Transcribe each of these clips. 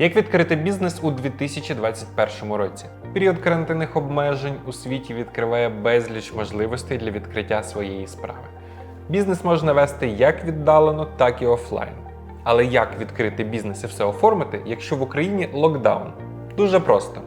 Як відкрити бізнес у 2021 році? Період карантинних обмежень у світі відкриває безліч можливостей для відкриття своєї справи. Бізнес можна вести як віддалено, так і офлайн. Але як відкрити бізнес і все оформити, якщо в Україні локдаун? Дуже просто.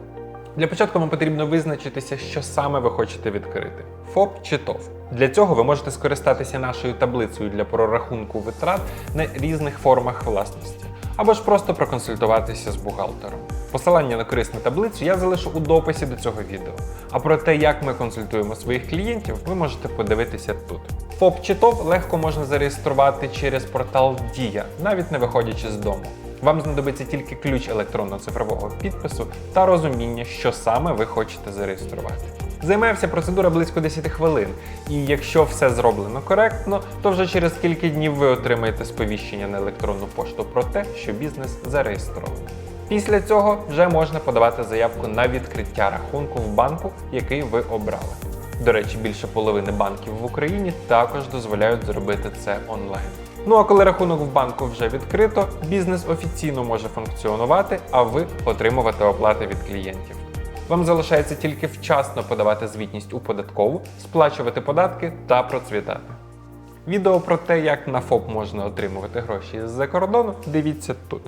Для початку вам потрібно визначитися, що саме ви хочете відкрити: ФОП чи ТОВ. Для цього ви можете скористатися нашою таблицею для прорахунку витрат на різних формах власності, або ж просто проконсультуватися з бухгалтером. Посилання на корисну таблицю я залишу у дописі до цього відео. А про те, як ми консультуємо своїх клієнтів, ви можете подивитися тут. ФОП чи ТОВ легко можна зареєструвати через портал Дія, навіть не виходячи з дому. Вам знадобиться тільки ключ електронно-цифрового підпису та розуміння, що саме ви хочете зареєструвати. Займає процедура близько 10 хвилин, і якщо все зроблено коректно, то вже через кілька днів ви отримаєте сповіщення на електронну пошту про те, що бізнес зареєстрований. Після цього вже можна подавати заявку на відкриття рахунку в банку, який ви обрали. До речі, більше половини банків в Україні також дозволяють зробити це онлайн. Ну а коли рахунок в банку вже відкрито, бізнес офіційно може функціонувати, а ви отримувати оплати від клієнтів. Вам залишається тільки вчасно подавати звітність у податкову, сплачувати податки та процвітати. Відео про те, як на ФОП можна отримувати гроші з-за кордону, дивіться тут.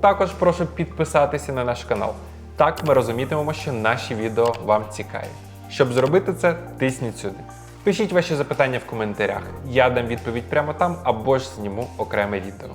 Також прошу підписатися на наш канал. Так ми розумітимемо, що наші відео вам цікаві. Щоб зробити це, тисніть сюди. Пишіть ваші запитання в коментарях. Я дам відповідь прямо там або ж зніму окреме відео.